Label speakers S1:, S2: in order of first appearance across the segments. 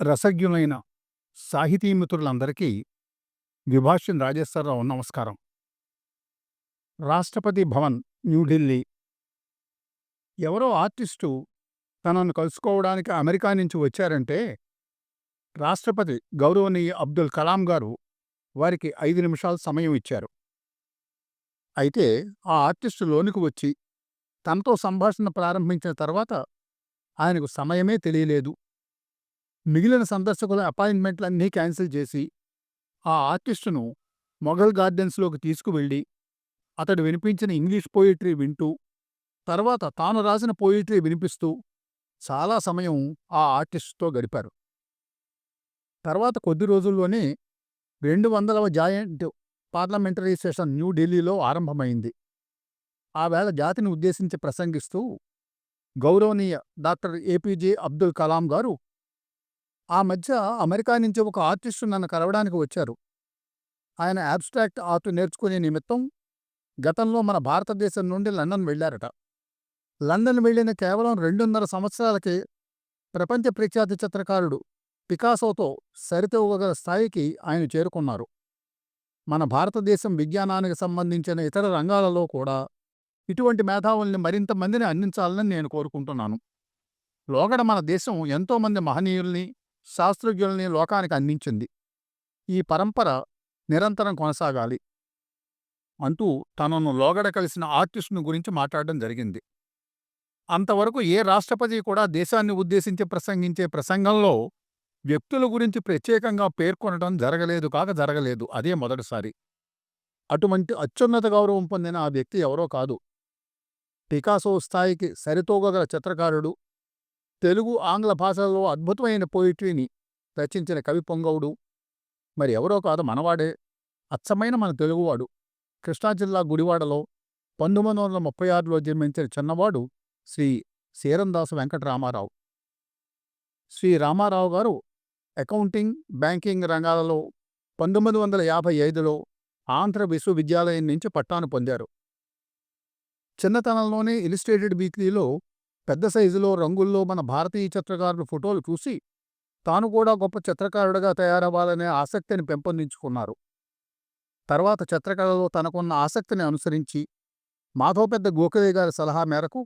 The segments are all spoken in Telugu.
S1: రసజ్ఞులైన సాహితీ మిత్రులందరికీ విభాషన్ రాజేశ్వరరావు నమస్కారం. రాష్ట్రపతి భవన్ న్యూఢిల్లీ ఎవరో ఆర్టిస్టు తనను కలుసుకోవడానికి అమెరికా నుంచి వచ్చారంటే రాష్ట్రపతి గౌరవనీయ అబ్దుల్ కలాం గారు వారికి ఐదు నిమిషాలు సమయం ఇచ్చారు. అయితే ఆ ఆర్టిస్టు లోనికి వచ్చి తనతో సంభాషణ ప్రారంభించిన తర్వాత ఆయనకు సమయమే తెలియలేదు. మిగిలిన సందర్శకుల అపాయింట్మెంట్లన్నీ క్యాన్సిల్ చేసి ఆ ఆర్టిస్టును మొఘల్ గార్డెన్స్లోకి తీసుకువెళ్ళి అతడు వినిపించిన ఇంగ్లీష్ పోయిటరీ వింటూ తర్వాత తాను రాసిన పోయిటరీ వినిపిస్తూ చాలా సమయం ఆ ఆర్టిస్టుతో గడిపారు. తర్వాత కొద్ది రోజుల్లోనే రెండు వందలవ జాయింట్ పార్లమెంటరీ సెషన్ న్యూఢిల్లీలో ఆరంభమైంది. ఆ వేళ జాతిని ఉద్దేశించి ప్రసంగిస్తూ గౌరవనీయ డాక్టర్ ఏపీజే అబ్దుల్ కలాం గారు ఆ మధ్య అమెరికా నుంచి ఒక ఆర్టిస్టు నన్ను కలవడానికి వచ్చారు. ఆయన అబ్స్ట్రాక్ట్ ఆర్ట్ నేర్చుకునే నిమిత్తం గతంలో మన భారతదేశం నుండి లండన్ వెళ్ళారట. లండన్ వెళ్ళిన కేవలం రెండున్నర సంవత్సరాలకే ప్రపంచ ప్రఖ్యాతి చిత్రకారుడు పికాసోతో సరితూగల స్థాయికి ఆయన చేరుకున్నారు. మన భారతదేశం విజ్ఞానానికి సంబంధించిన ఇతర రంగాలలో కూడా ఇటువంటి మేధావుల్ని మరింత మందిని అందించాలని నేను కోరుకుంటున్నాను. లోగడ మన దేశం ఎంతోమంది మహనీయుల్ని శాస్త్రజ్ఞుల్ని లోకానికి అందించింది. ఈ పరంపర నిరంతరం కొనసాగాలి అంటూ తనను లోగడ కలిసిన ఆర్టిస్టును గురించి మాట్లాడడం జరిగింది. అంతవరకు ఏ రాష్ట్రపతి కూడా దేశాన్ని ఉద్దేశించి ప్రసంగించే ప్రసంగంలో వ్యక్తుల గురించి ప్రత్యేకంగా పేర్కొనడం జరగలేదు కాక జరగలేదు. అదే మొదటిసారి. అటువంటి అత్యున్నత గౌరవం పొందిన ఆ వ్యక్తి ఎవరో కాదు. పికాసో స్థాయికి సరితూగగల చిత్రకారుడు తెలుగు ఆంగ్ల భాషలలో అద్భుతమైన పోయిట్రీని రచించిన కవి పొంగవుడు. మరి ఎవరో కాదు మనవాడే. అచ్చమైన మన తెలుగువాడు. కృష్ణా జిల్లా గుడివాడలో పంతొమ్మిది వందల ముప్పై ఆరులో జన్మించిన చిన్నవాడు శ్రీ సీరందాసు వెంకటరామారావు. శ్రీ రామారావు గారు అకౌంటింగ్ బ్యాంకింగ్ రంగాలలో పంతొమ్మిది వందల యాభై ఐదులో ఆంధ్ర విశ్వవిద్యాలయం నుంచి పట్టాను పొందారు. చిన్నతనంలోనే ఇలిస్ట్రేటెడ్ వీక్లీలో పెద్ద సైజులో రంగుల్లో మన భారతీయ చిత్రకారుల ఫోటోలు చూసి తాను కూడా గొప్ప చిత్రకారుడిగా తయారవ్వాలనే ఆసక్తిని పెంపొందించుకున్నారు. తర్వాత చిత్రకళలో తనకున్న ఆసక్తిని అనుసరించి మాధవపెద్ద గోఖలే గారి సలహా మేరకు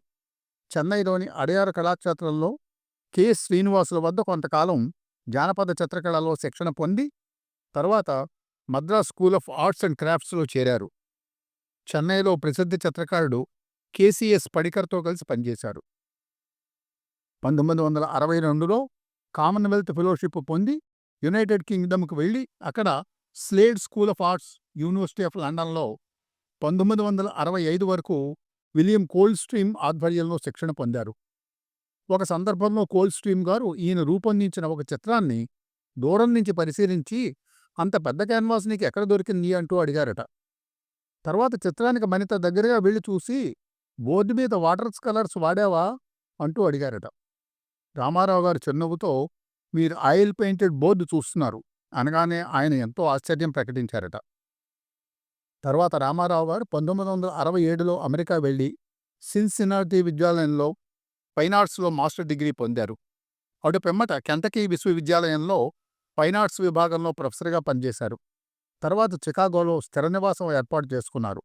S1: చెన్నైలోని అడయార కళాక్షేత్రంలో కె. శ్రీనివాసుల వద్ద కొంతకాలం జానపద చిత్రకళలో శిక్షణ పొంది తర్వాత Madras school of arts and క్రాఫ్ట్స్లో చేరారు. చెన్నైలో ప్రసిద్ధ చిత్రకారుడు కేసీఎస్ పడికర్తో కలిసి పనిచేశారు. పంతొమ్మిది వందల అరవై రెండులో కామన్వెల్త్ ఫెలోషిప్ పొంది యునైటెడ్ కింగ్డమ్కు వెళ్ళి అక్కడ Slade school of arts university of లండన్లో పంతొమ్మిది వందల అరవై ఐదు వరకు విలియం కోల్డ్ స్ట్రీమ్ ఆధ్వర్యంలో శిక్షణ పొందారు. ఒక సందర్భంలో కోల్డ్ స్ట్రీమ్ గారు ఈయన రూపొందించిన ఒక చిత్రాన్ని దూరం నుంచి పరిశీలించి అంత పెద్ద క్యాన్వాస్ నీకు ఎక్కడ దొరికింది? అంటూ అడిగారట. తర్వాత చిత్రానికి మరింత దగ్గరగా వెళ్ళి చూసి బోర్డు మీద వాటర్స్ కలర్స్ వాడావా? అంటూ అడిగారట. రామారావు గారు చిరునవ్వుతో మీరు ఆయిల్ పెయింటెడ్ బోర్డు చూస్తున్నారు అనగానే ఆయన ఎంతో ఆశ్చర్యం ప్రకటించారట. తర్వాత రామారావు గారు పంతొమ్మిది వందల అరవై ఏడులో అమెరికా వెళ్ళి సిన్సినాటి విద్యాలయంలో ఫైన్ ఆర్ట్స్లో మాస్టర్ డిగ్రీ పొందారు. అటు పిమ్మట కెంటకీ విశ్వవిద్యాలయంలో ఫైన్ ఆర్ట్స్ విభాగంలో ప్రొఫెసర్గా పనిచేశారు. తర్వాత చికాగోలో స్థిర నివాసం ఏర్పాటు చేసుకున్నారు.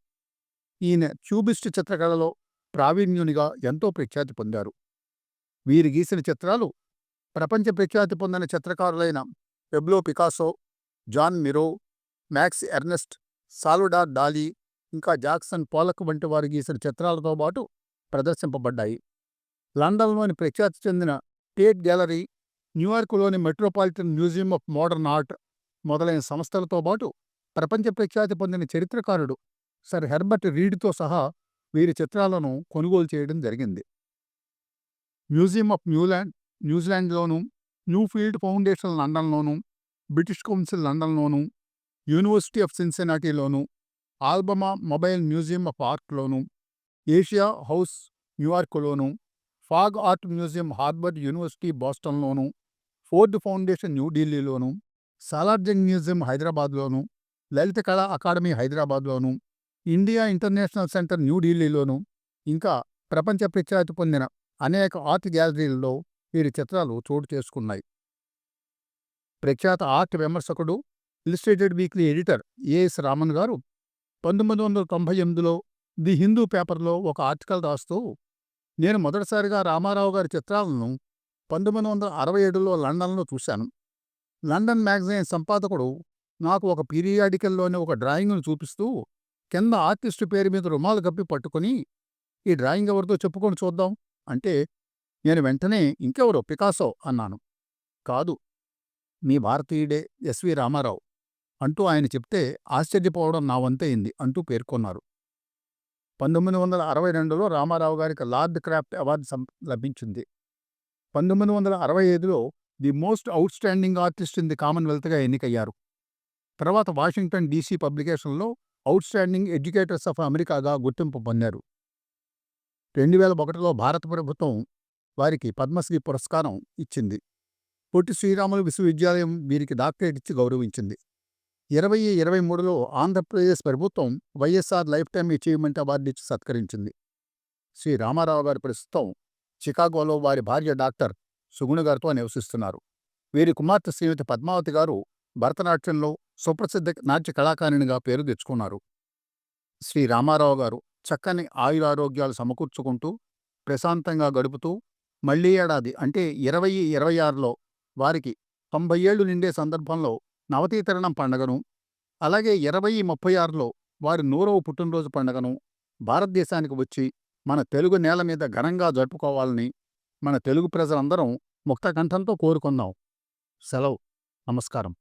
S1: ఈయన క్యూబిస్ట్ చిత్రకళలో ప్రావీణ్యునిగా ఎంతో ప్రఖ్యాతి పొందారు. వీరు గీసిన చిత్రాలు ప్రపంచ ప్రఖ్యాతి పొందిన చిత్రకారులైన Pablo Picasso Joan Miro Max Ernst Salvador Dali ఇంకా జాక్సన్ పోలక్ వంటి వారు గీసిన చిత్రాలతో పాటు ప్రదర్శింపబడ్డాయి. లండన్లోని ప్రఖ్యాతి చెందిన Tate gallery న్యూయార్క్లోని metropolitan museum of modern art మొదలైన సంస్థలతో పాటు ప్రపంచ ప్రఖ్యాతి పొందిన చరిత్రకారుడు సర్ హెర్బర్ట్ రీడ్తో సహా వీరి చిత్రాలను కొనుగోలు చేయడం జరిగింది. మ్యూజియం ఆఫ్ న్యూలాండ్ న్యూజిలాండ్లోను న్యూఫీల్డ్ ఫౌండేషన్ లండన్లోను బ్రిటిష్ కౌన్సిల్ లండన్లోను యూనివర్సిటీ ఆఫ్ సిన్సెనాటీలోను ఆల్బమా మొబైల్ మ్యూజియం ఆఫ్ ఆర్ట్లోను Asia house న్యూయార్క్లోను Fogg art museum Harvard university బోస్టన్లోను Ford foundation న్యూఢిల్లీలోను సాలార్జంగ్ మ్యూజియం హైదరాబాద్లోను లలిత కళా అకాడమీ హైదరాబాద్లోను ఇండియా ఇంటర్నేషనల్ సెంటర్ న్యూఢిల్లీలోను ఇంకా ప్రపంచ ప్రఖ్యాతి పొందిన అనేక ఆర్ట్ గ్యాలరీలలో వీరి చిత్రాలు చోటు చేసుకున్నాయి. ప్రఖ్యాత art విమర్శకుడు illustrated weekly editor AS Raman గారు పంతొమ్మిది వందల తొంభై ఎనిమిదిలో ది హిందూ పేపర్లో ఒక ఆర్టికల్ రాస్తూ నేను మొదటిసారిగా రామారావు గారి చిత్రాలను పంతొమ్మిది వందల అరవై ఏడులో లండన్లో చూశాను. లండన్ మ్యాగజైన్ సంపాదకుడు నాకు ఒక పీరియాడికల్లోని ఒక డ్రాయింగ్ను చూపిస్తూ కింద ఆర్టిస్టు పేరు మీద రుమాలు కప్పి పట్టుకుని ఈ డ్రాయింగ్ ఎవరితో చెప్పుకొని చూద్దాం అంటే నేను వెంటనే ఇంకెవరో పికాసో అన్నాను. కాదు మీ భారతీయుడే ఎస్వి రామారావు అంటూ ఆయన చెప్తే ఆశ్చర్యపోవడం నా వంతయింది అంటూ పేర్కొన్నారు. పంతొమ్మిది వందల అరవై రెండులో రామారావు గారికి లార్డ్ క్రాఫ్ట్ అవార్డు లభించింది. పంతొమ్మిది వందల అరవై ఐదులో the most outstanding artist in the కామన్వెల్త్గా ఎన్నికయ్యారు. తర్వాత వాషింగ్టన్ డీసీ పబ్లికేషన్లో అవుట్ స్టాండింగ్ ఎడ్యుకేటర్స్ ఆఫ్ అమెరికాగా గుర్తింపు పొందారు. రెండు వేల ఒకటిలో భారత ప్రభుత్వం వారికి పద్మశ్రీ పురస్కారం ఇచ్చింది. పొట్టి శ్రీరాములు విశ్వవిద్యాలయం వీరికి డాక్టరేట్ ఇచ్చి గౌరవించింది. ఇరవై ఇరవై మూడులో ఆంధ్రప్రదేశ్ ప్రభుత్వం YSR lifetime achievement award ఇచ్చి సత్కరించింది. శ్రీ రామారావు గారు ప్రస్తుతం చికాగోలో వారి భార్య డాక్టర్ సుగుణ గారితో నివసిస్తున్నారు. వీరి కుమార్తె శ్రీమతి పద్మావతి గారు భరతనాట్యంలో సుప్రసిద్ధ నాట్య కళాకారిణిగా పేరు తెచ్చుకున్నారు. శ్రీ రామారావు గారు చక్కని ఆయురారోగ్యాలు సమకూర్చుకుంటూ ప్రశాంతంగా గడుపుతూ మళ్ళీ ఏడాది అంటే ఇరవై ఇరవై ఆరులో వారికి తొంభై ఏళ్ళు నిండే సందర్భంలో నవతీకరణం పండగను అలాగే ఇరవై ముప్పై ఆరులో వారి నూరవ పుట్టినరోజు పండగను భారతదేశానికి వచ్చి మన తెలుగు నేల మీద ఘనంగా జరుపుకోవాలని మన తెలుగు ప్రజలందరం ముక్తకంఠంతో కోరుకుందాం. సెలవు. నమస్కారం.